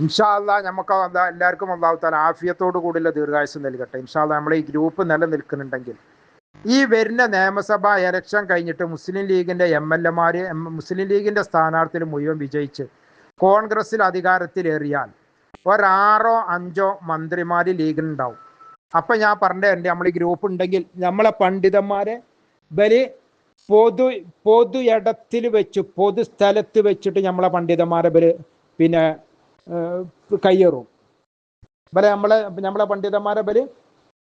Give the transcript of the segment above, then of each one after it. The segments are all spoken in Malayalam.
നമുക്ക് അല്ലാ എല്ലാവർക്കും അള്ളാഹു താല ആഫിയത്തോടു കൂടിയുള്ള ദീർഘായുസ് നൽകട്ടെ. ഇൻഷാല്ല നമ്മളെ ഈ ഗ്രൂപ്പ് നിലനിൽക്കുന്നുണ്ടെങ്കിൽ ഈ വരുന്ന നിയമസഭാ ഇലക്ഷൻ കഴിഞ്ഞിട്ട് മുസ്ലിം ലീഗിന്റെ എം എൽ എമാര് മുസ്ലിം ലീഗിന്റെ സ്ഥാനാർത്ഥികൾ മുഴുവൻ വിജയിച്ച് കോൺഗ്രസിൽ അധികാരത്തിലേറിയാൽ ഒരാറോ അഞ്ചോ മന്ത്രിമാര് ലീഗിനുണ്ടാവും അപ്പൊ ഞാൻ പറഞ്ഞിട്ടുണ്ട് നമ്മൾ ഈ ഗ്രൂപ്പ് ഉണ്ടെങ്കിൽ നമ്മളെ പണ്ഡിതന്മാരെ ബലി പൊതു പൊതു ഇടത്തിൽ വെച്ച് പൊതു സ്ഥലത്ത് വെച്ചിട്ട് നമ്മളെ പണ്ഡിതന്മാരെ പിന്നെ കയ്യേറും. ഇവരെ നമ്മളെ നമ്മളെ പണ്ഡിതന്മാരെ ബലി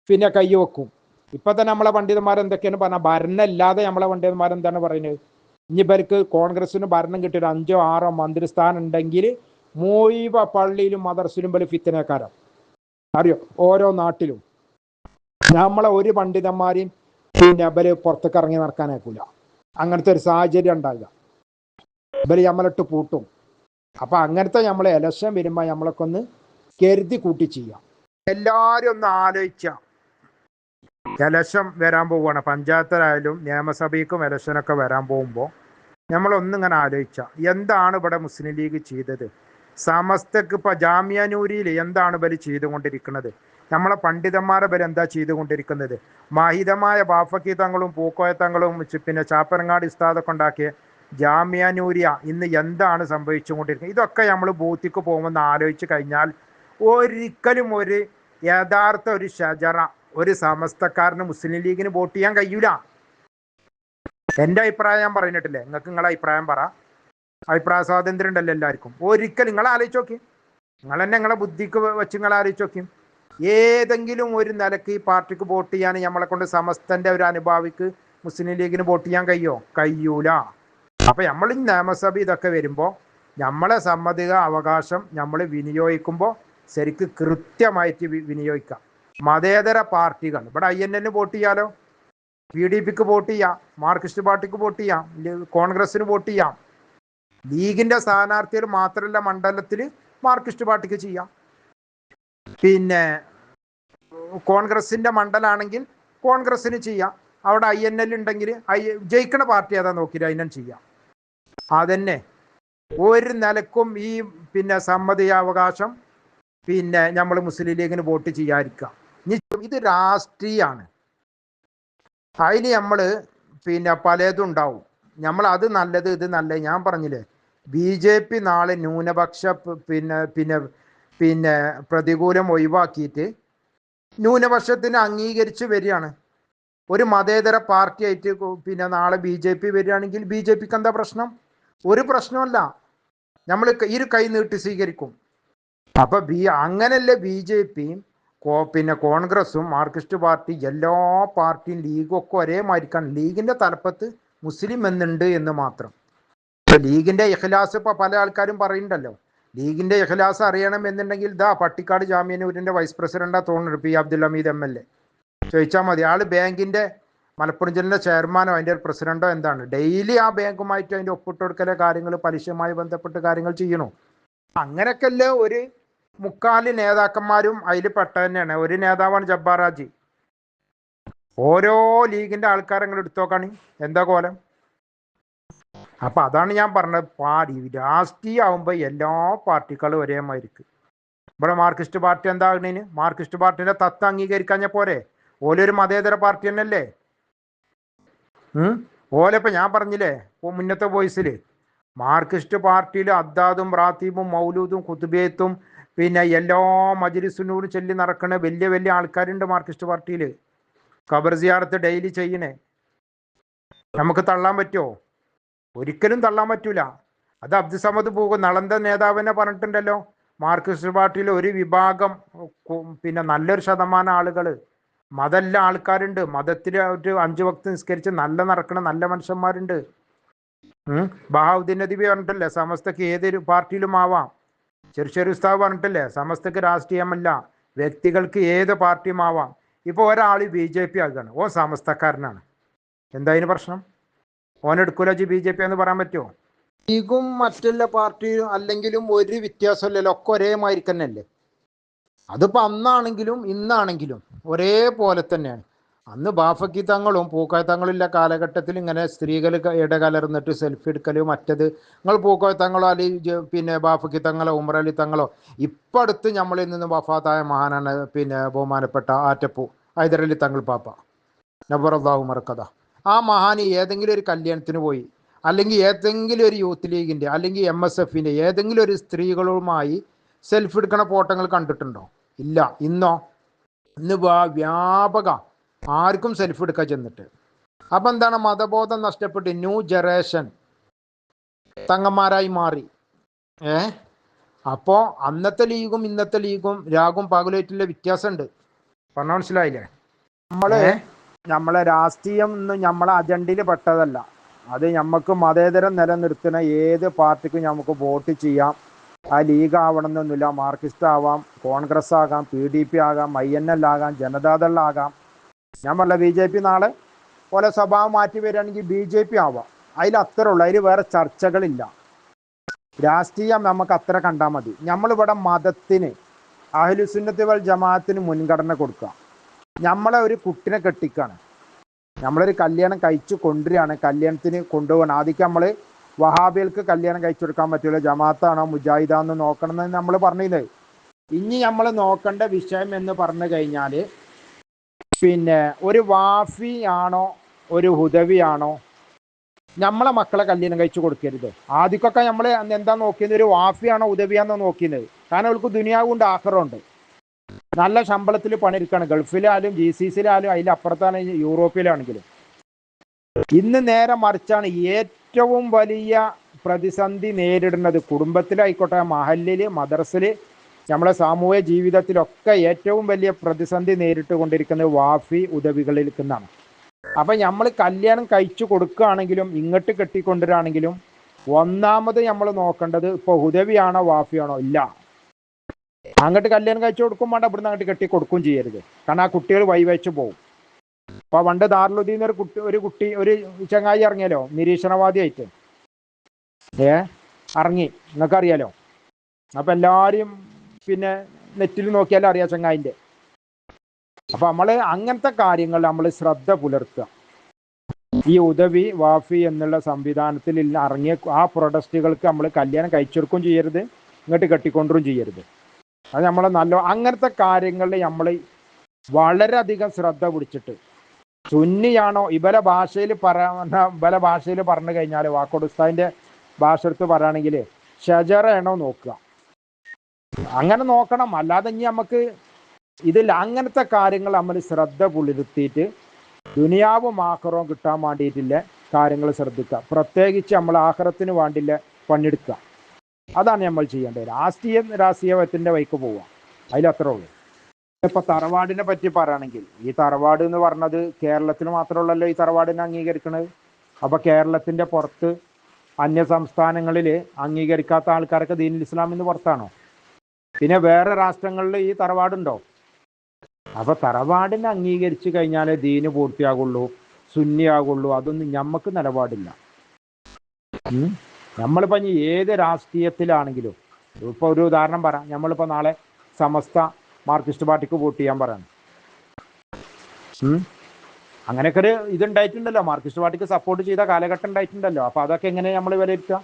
പിന്നെ കൈ വെക്കും. ഇപ്പൊ തന്നെ നമ്മളെ പണ്ഡിതന്മാരെന്തൊക്കെയാണ് എന്തൊക്കെയാണ് ഭരണമില്ലാതെ നമ്മളെ പണ്ഡിതന്മാരെന്താണ് പറയുന്നത്? ഇനി ഇവർക്ക് കോൺഗ്രസിന് ഭരണം കിട്ടിയ ഒരു അഞ്ചോ ആറോ മന്ത്രിസ്ഥാനം ഉണ്ടെങ്കിൽ മൂവ പള്ളിയിലും മദർസിലും ബലി ഫിത്തനേക്കാരം. അറിയോ? ഓരോ നാട്ടിലും. നമ്മളെ ഒരു പണ്ഡിതന്മാരെയും പിന്നെ ഇവർ പുറത്തേക്ക് ഇറങ്ങി നടക്കാനേക്കൂല അങ്ങനത്തെ ഒരു സാഹചര്യം ഉണ്ടാകുക ഇവർ നമ്മളിട്ട് പൂട്ടും. അപ്പൊ അങ്ങനത്തെ നമ്മളെ എലക്ഷൻ വരുമ്പോ നമ്മളൊക്കെ ഒന്ന് കരുതി കൂട്ടി ചെയ്യാം എല്ലാരും ഒന്ന് ആലോചിച്ച എലക്ഷൻ വരാൻ പോവുകയാണ്. പഞ്ചായത്തിലായാലും നിയമസഭയ്ക്കും എലക്ഷനൊക്കെ വരാൻ പോകുമ്പോൾ നമ്മളൊന്നിങ്ങനെ ആലോചിച്ച എന്താണ് ഇവിടെ മുസ്ലിം ലീഗ് ചെയ്തത്? സമസ്തക്ക് ഇപ്പൊ ജാമ്യാനൂരിയിൽ എന്താണ് ഇവർ ചെയ്തുകൊണ്ടിരിക്കുന്നത്? നമ്മളെ പണ്ഡിതന്മാരെ ഇവർ എന്താ ചെയ്തുകൊണ്ടിരിക്കുന്നത്? മാഹിതമായ ബാഫക്കീതങ്ങളും പൂക്കോയ തങ്ങളും പിന്നെ ചാപ്പനങ്ങാട് ഇസ്താദൊക്കെ ഉണ്ടാക്കിയ ജാമ്യാനൂരിയ ഇന്ന് എന്താണ് സംഭവിച്ചുകൊണ്ടിരിക്കുന്നത്? ഇതൊക്കെ നമ്മൾ ബൂത്തിക്ക് പോകുമെന്ന് ആലോചിച്ച് കഴിഞ്ഞാൽ ഒരിക്കലും ഒരു യഥാർത്ഥ ഒരു ഷജറ ഒരു സമസ്തക്കാരന് മുസ്ലിം ലീഗിന് വോട്ട് ചെയ്യാൻ കഴിയൂല. എന്റെ അഭിപ്രായം ഞാൻ പറഞ്ഞിട്ടില്ലേ? നിങ്ങൾക്ക് നിങ്ങളെ അഭിപ്രായം പറ. അഭിപ്രായ സ്വാതന്ത്ര്യം ഉണ്ടല്ലോ എല്ലാവർക്കും. ഒരിക്കലും നിങ്ങൾ ആലോചിച്ച് നോക്കി. നിങ്ങൾ തന്നെ നിങ്ങളെ ബുദ്ധിക്ക് വെച്ച് നിങ്ങൾ ആലോചിച്ച് നോക്കി. ഏതെങ്കിലും ഒരു നിലയ്ക്ക് ഈ പാർട്ടിക്ക് വോട്ട് ചെയ്യാൻ നമ്മളെ കൊണ്ട് സമസ്തന്റെ ഒരു അനുഭാവിക്ക് മുസ്ലിം ലീഗിന് വോട്ട് ചെയ്യാൻ കഴിയോ? കഴിയൂല. അപ്പൊ നമ്മൾ ഈ നിയമസഭ ഇതൊക്കെ വരുമ്പോൾ നമ്മളെ സമ്മതിക അവകാശം നമ്മൾ വിനിയോഗിക്കുമ്പോൾ ശരിക്ക് കൃത്യമായിട്ട് വിനിയോഗിക്കാം. മതേതര പാർട്ടികൾ. ഇവിടെ ഐ എൻ എല്ലിന് വോട്ട് ചെയ്യാലോ? പി ഡി പിക്ക് വോട്ട് ചെയ്യാം. മാർക്സിസ്റ്റ് പാർട്ടിക്ക് വോട്ട് ചെയ്യാം. കോൺഗ്രസിന് വോട്ട് ചെയ്യാം. ലീഗിന്റെ സ്ഥാനാർത്ഥികൾ മാത്രമല്ല മണ്ഡലത്തിൽ മാർക്സിസ്റ്റ് പാർട്ടിക്ക് ചെയ്യാം. പിന്നെ കോൺഗ്രസിന്റെ മണ്ഡലാണെങ്കിൽ കോൺഗ്രസിന് ചെയ്യാം. അവിടെ ഐ എൻ എൽ ഉണ്ടെങ്കിൽ ഐ ജയിക്കണ പാർട്ടി ഏതാ നോക്കിയിട്ട് അതിനും ചെയ്യാം. അതന്നെ. ഒരു നിലക്കും ഈ പിന്നെ സമ്മതിയാവകാശം പിന്നെ നമ്മൾ മുസ്ലിം ലീഗിന് വോട്ട് ചെയ്യാതിരിക്കുക ഇനി ഇത് രാഷ്ട്രീയമാണ് അതിൽ നമ്മൾ പിന്നെ പലതും ഉണ്ടാവും. നമ്മൾ അത് നല്ലത് ഇത് നല്ലത് ഞാൻ പറഞ്ഞില്ലേ ബി ജെ പി നാളെ ന്യൂനപക്ഷ പിന്നെ പിന്നെ പിന്നെ പ്രതികൂലം ഒഴിവാക്കിയിട്ട് ന്യൂനപക്ഷത്തിന് അംഗീകരിച്ച് വരികയാണ്. ഒരു മതേതര പാർട്ടി ആയിട്ട് പിന്നെ നാളെ ബി ജെ പി വരികയാണെങ്കിൽ ബി ജെ പിക്ക് എന്താ പ്രശ്നം? ഒരു പ്രശ്നമല്ല നമ്മൾ ഇരു കൈ നീട്ടി സ്വീകരിക്കും. അപ്പൊ ബി അങ്ങനല്ലേ ബി ജെ പിയും പിന്നെ കോൺഗ്രസും മാർക്സിസ്റ്റ് പാർട്ടി എല്ലാ പാർട്ടിയും ലീഗും ഒക്കെ ഒരേ മാതിരിക്കാണ് ലീഗിന്റെ തലപ്പത്ത് മുസ്ലിം എന്നുണ്ട് എന്ന് മാത്രം. ഇപ്പൊ ലീഗിന്റെ ഇഖ്ലാസ് ഇപ്പൊ പല ആൾക്കാരും പറയുന്നുണ്ടല്ലോ. ലീഗിന്റെ ഇഖ്ലാസ് അറിയണം എന്നുണ്ടെങ്കിൽ ഇതാ പട്ടിക്കാട് ജാമ്യനൂരിന്റെ വൈസ് പ്രസിഡന്റാ തോന്നുന്നു P. Abdul Hameed M L A. ചോദിച്ചാൽ മതി. ആൾ ബാങ്കിന്റെ മലപ്പുറം ജില്ലയിലെ ചെയർമാനോ അതിന്റെ ഒരു പ്രസിഡന്റോ എന്താണ്? ഡെയിലി ആ ബാങ്കുമായിട്ട് അതിന്റെ ഒപ്പിട്ട് കൊടുക്കലെ കാര്യങ്ങൾ പലിശയുമായി ബന്ധപ്പെട്ട് കാര്യങ്ങൾ ചെയ്യണു. അങ്ങനെയൊക്കെയല്ലേ ഒരു മുക്കാൽ നേതാക്കന്മാരും അതിൽ പെട്ട തന്നെയാണ്. ഒരു നേതാവാണ് ജബ്ബാറാജി ഓരോ ലീഗിന്റെ ആൾക്കാരങ്ങൾ എടുത്തോക്കാണ് എന്താ കോലം? അപ്പൊ അതാണ് ഞാൻ പറഞ്ഞത്. പാടി രാഷ്ട്രീയ ആവുമ്പോ എല്ലാ പാർട്ടികളും ഒരേ മാതിരിക്ക് ഇവിടെ മാർക്സിസ്റ്റ് പാർട്ടി എന്താകുന്നതിന് മാർക്സിസ്റ്റ് പാർട്ടിന്റെ തത്വം അംഗീകരിക്കാഞ്ഞ പോരെ? ഓലൊരു മതേതര പാർട്ടി തന്നെയല്ലേ? ഓലിപ്പോ ഞാൻ പറഞ്ഞില്ലേ മുന്നത്തെ വോയിസിൽ മാർക്സിസ്റ്റ് പാർട്ടിയിൽ അദ്ദാദും റാത്തീബും മൗലൂദും കുത്തുബേത്തും പിന്നെ എല്ലാ മജിലിസിനോടും ചൊല്ലി നടക്കണ വലിയ വലിയ ആൾക്കാരുണ്ട് മാർക്സിസ്റ്റ് പാർട്ടിയിൽ ഖബർ സിയാറത്ത് ഡെയിലി ചെയ്യണേ. നമുക്ക് തള്ളാൻ പറ്റുമോ ഒരിക്കലും തള്ളാൻ പറ്റൂല. അത് അബ്ദുസമദ് പോകും നളന്ത നേതാവിനെ പറഞ്ഞിട്ടുണ്ടല്ലോ. മാർക്സിസ്റ്റ് പാർട്ടിയിൽ ഒരു വിഭാഗം പിന്നെ നല്ലൊരു ശതമാനം ആളുകൾ മതല്ല ആൾക്കാരുണ്ട്. മതത്തിൽ ഒരു അഞ്ചു വക്ത് നിസ്കരിച്ച് നല്ല നടക്കണ നല്ല മനുഷ്യന്മാരുണ്ട്. ബഹാവുദ്ദീൻ നദിബി പറഞ്ഞിട്ടല്ലേ സമസ്തക്ക് ഏതൊരു പാർട്ടിയിലും ആവാം. ചെറുശ്ശേരി ഉസ്താവ് പറഞ്ഞിട്ടല്ലേ സമസ്തക്ക് രാഷ്ട്രീയമല്ല. വ്യക്തികൾക്ക് ഏത് പാർട്ടിയും ആവാം. ഇപ്പൊ ഒരാൾ ബി ജെ പി ആകുകയാണ് ഓ സമസ്തക്കാരനാണ്. എന്താ അതിന് പ്രശ്നം? ഓനെടുക്കൂല ജി ബി ജെ പി എന്ന് പറയാൻ പറ്റുമോ ലീഗും മറ്റുള്ള പാർട്ടിയും അല്ലെങ്കിലും ഒരു വ്യത്യാസമില്ലല്ലോ. ഒക്കെ ഒരേ മാതിരി തന്നെയല്ലേ അതിപ്പോ അന്നാണെങ്കിലും ഇന്നാണെങ്കിലും ഒരേപോലെ തന്നെയാണ്. അന്ന് ബാഫക്കി തങ്ങളും പൂക്കോയ തങ്ങളുള്ള കാലഘട്ടത്തിൽ ഇങ്ങനെ സ്ത്രീകൾ ഇടകലർന്നിട്ട് സെൽഫി എടുക്കലും മറ്റത് നിങ്ങൾ പൂക്കോയ തങ്ങളോ പിന്നെ ബാഫക്കി തങ്ങളോ ഉമറലി തങ്ങളോ ഇപ്പം അടുത്ത് നമ്മളിൽ നിന്ന് വഫാത്തായ മഹാനാണ് പിന്നെ ബഹുമാനപ്പെട്ട ആറ്റപ്പൂ ഹൈദരലി തങ്ങൾ പാപ്പ. നബറല്ലാഹു മറക്കഥ ആ മഹാന് ഏതെങ്കിലും ഒരു കല്യാണത്തിന് പോയി അല്ലെങ്കിൽ ഏതെങ്കിലും ഒരു യൂത്ത് ലീഗിന്റെ അല്ലെങ്കിൽ എം എസ് എഫിന്റെ ഏതെങ്കിലും ഒരു സ്ത്രീകളുമായി സെൽഫി എടുക്കണ ഫോട്ടോകൾ കണ്ടിട്ടുണ്ടോ? ഇല്ല. ഇന്നോ? ഇന്ന് വ്യാപക. ആർക്കും സെൽഫ് എടുക്കാൻ ചെന്നിട്ട്. അപ്പം എന്താണ്? മതബോധം നഷ്ടപ്പെട്ട് ന്യൂ ജനറേഷൻ തങ്ങന്മാരായി മാറി. ഏ? അപ്പോൾ അന്നത്തെ ലീഗും ഇന്നത്തെ ലീഗും രാഗും പകലായിട്ടുള്ള വ്യത്യാസമുണ്ട്. പറഞ്ഞ മനസ്സിലായില്ലേ? നമ്മൾ നമ്മളെ രാഷ്ട്രീയം ഒന്നും നമ്മളെ അജണ്ടയിൽ പെട്ടതല്ല. അത് നമുക്ക് മതേതരം നിലനിർത്തുന്ന ഏത് പാർട്ടിക്കും നമുക്ക് വോട്ട് ചെയ്യാം. ആ ലീഗ് ആവണമെന്നൊന്നുമില്ല മാർക്സിസ്റ്റ് ആവാം കോൺഗ്രസ് ആകാം പി ഡി പി ആകാം ഐ എൻ എൽ ആകാം ജനതാദൾ ആകാം ഞാൻ പറഞ്ഞ ബി ജെ പി നാളെ പോലെ സ്വഭാവം മാറ്റി വരികയാണെങ്കിൽ ബി ജെ പി ആവാം. അതിൽ അത്ര ഉള്ളു അതിൽ വേറെ ചർച്ചകളില്ല. രാഷ്ട്രീയം നമുക്ക് അത്ര കണ്ടാൽ മതി. നമ്മളിവിടെ മതത്തിന് അഹ്ലുസുന്നത്തി വൽ ജമാഅത്തിന് മുൻഗണന കൊടുക്കുക. നമ്മളെ ഒരു കുട്ടിനെ കെട്ടിക്കാണ്. നമ്മളൊരു കല്യാണം കഴിച്ചു കൊണ്ടുവരികയാണ്. കല്യാണത്തിന് കൊണ്ടുപോകണം ആദ്യം നമ്മൾ വഹാബികൾക്ക് കല്യാണം കഴിച്ചു കൊടുക്കാൻ പറ്റില്ല ജമാഅത്താണോ മുജാഹിദാന്ന് നോക്കണം എന്ന് നമ്മൾ പറഞ്ഞത് ഇനി നമ്മൾ നോക്കേണ്ട വിഷയം എന്ന് പറഞ്ഞു കഴിഞ്ഞാൽ പിന്നെ ഒരു വാഫി ആണോ ഒരു ഹുദവിയാണോ നമ്മളെ മക്കളെ കല്യാണം കഴിച്ചു കൊടുക്കരുത്. ആദ്യമൊക്കെ നമ്മൾ എന്താ നോക്കിയത്? ഒരു വാഫിയാണോ ഉദവിയാണോ നോക്കിയത്? കാരണം അവൾക്ക് ദുനിയാവുണ്ട് ആഹ്റമുണ്ട് നല്ല ശമ്പളത്തിൽ പണിയെടുക്കാണ്. ഗൾഫിലായാലും ജി സി സിയിലായാലും അതിലപ്പുറത്താണ് യൂറോപ്പിലാണെങ്കിലും. ഇന്ന് നേരെ മറിച്ചാണ് ഏറ്റവും വലിയ പ്രതിസന്ധി നേരിടുന്നത് കുടുംബത്തിലായിക്കോട്ടെ മഹല്ലിൽ മദർസിൽ നമ്മുടെ സാമൂഹ്യ ജീവിതത്തിലൊക്കെ ഏറ്റവും വലിയ പ്രതിസന്ധി നേരിട്ട് കൊണ്ടിരിക്കുന്നത് വാഫി ഉദവികളിൽ നിന്നാണ്. അപ്പം നമ്മൾ കല്യാണം കഴിച്ചു കൊടുക്കുകയാണെങ്കിലും ഇങ്ങോട്ട് കെട്ടിക്കൊണ്ടുവരാണെങ്കിലും ഒന്നാമത് നമ്മൾ നോക്കേണ്ടത് ഇപ്പോൾ ഉദവിയാണോ വാഫിയാണോ? ഇല്ല. അങ്ങോട്ട് കല്യാണം കഴിച്ചു കൊടുക്കും വേണ്ട ഇവിടുന്ന് അങ്ങോട്ട് കെട്ടി കൊടുക്കുകയും ചെയ്യരുത്. കാരണം ആ കുട്ടികൾ വൈവച്ചു പോകും അപ്പോൾ പണ്ട് ദാറുലുദ്ദീൻ ഒരു കുട്ടി ഒരു കുട്ടി ഒരു ചങ്ങായി ഇറങ്ങിയല്ലോ നിരീക്ഷണവാദിയായിട്ട്. ഏ? ഇറങ്ങി. നിങ്ങൾക്കറിയാലോ? അപ്പൊ എല്ലാവരും പിന്നെ നെറ്റിൽ നോക്കിയാലും അറിയാം ചങ്ങായിന്റെ അപ്പൊ നമ്മൾ അങ്ങനത്തെ കാര്യങ്ങൾ നമ്മൾ ശ്രദ്ധ പുലർത്തുക. ഈ ഉദവി വാഫി എന്നുള്ള സംവിധാനത്തിൽ ഇറങ്ങിയ ആ പ്രൊഡക്റ്റുകൾക്ക് നമ്മൾ കല്യാണം കഴിച്ചെടുക്കുകയും ചെയ്യരുത് ഇങ്ങോട്ട് കെട്ടിക്കൊണ്ടും ചെയ്യരുത്. അത് നമ്മളെ നല്ല അങ്ങനത്തെ കാര്യങ്ങളിൽ നമ്മൾ വളരെയധികം ശ്രദ്ധ പിടിച്ചിട്ട് സുന്നിയാണോ? ഇവല ഭാഷയിൽ പറഞ്ഞ ഇവല ഭാഷയിൽ പറഞ്ഞു കഴിഞ്ഞാൽ വാക്കോടുസ്താദിന്റെ ഭാഷ എടുത്ത് പറയുകയാണെങ്കിൽ ഷജറയാണോ നോക്കുക. അങ്ങനെ നോക്കണം. അല്ലാതെ ഇനി നമുക്ക് ഇതിൽ അങ്ങനത്തെ കാര്യങ്ങൾ നമ്മൾ ശ്രദ്ധ പുലർത്തിയിട്ട് ദുനിയാവും ആഹ്റവും കിട്ടാൻ വേണ്ടിയിട്ടില്ല കാര്യങ്ങൾ ശ്രദ്ധിക്കുക. പ്രത്യേകിച്ച് നമ്മൾ ആഹ്റത്തിന് വേണ്ടില്ല പണിയെടുക്കുക. അതാണ് നമ്മൾ ചെയ്യേണ്ടത്. രാഷ്ട്രീയ രാഷ്ട്രീയത്തിന്റെ വൈക്ക് പോവുക. അതിലത്രേ ഉള്ളൂ. ഇപ്പൊ തറവാടിനെ പറ്റി പറയുകയാണെങ്കിൽ ഈ തറവാട് എന്ന് പറഞ്ഞത് കേരളത്തിൽ മാത്രമല്ലല്ലോ ഈ തറവാടിനെ അംഗീകരിക്കുന്നത് അപ്പൊ കേരളത്തിന്റെ പുറത്ത് അന്യ സംസ്ഥാനങ്ങളിൽ അംഗീകരിക്കാത്ത ആൾക്കാരൊക്കെ ഇസ്ലാം എന്ന് പുറത്താണോ? പിന്നെ വേറെ രാഷ്ട്രങ്ങളിൽ ഈ തറവാടുണ്ടോ? അപ്പൊ തറവാടിനെ അംഗീകരിച്ചു കഴിഞ്ഞാലേ ദീന് പൂർത്തിയാകുള്ളൂ സുന്നിയാകുള്ളൂ അതൊന്നും ഞമ്മക്ക് നിലപാടില്ല. നമ്മളിപ്പോ ഇനി ഏത് രാഷ്ട്രീയത്തിലാണെങ്കിലും ഇപ്പൊ ഒരു ഉദാഹരണം പറയാം. നമ്മളിപ്പോ നാളെ സമസ്ത മാർക്സിസ്റ്റ് പാർട്ടിക്ക് വോട്ട് ചെയ്യാൻ പറയണം. അങ്ങനെയൊക്കെ ഒരു ഇതുണ്ടായിട്ടുണ്ടല്ലോ മാർക്സിസ്റ്റ് പാർട്ടിക്ക് സപ്പോർട്ട് ചെയ്ത കാലഘട്ടം ഉണ്ടായിട്ടുണ്ടല്ലോ അപ്പൊ അതൊക്കെ എങ്ങനെ നമ്മൾ വിലയിരുത്തുക.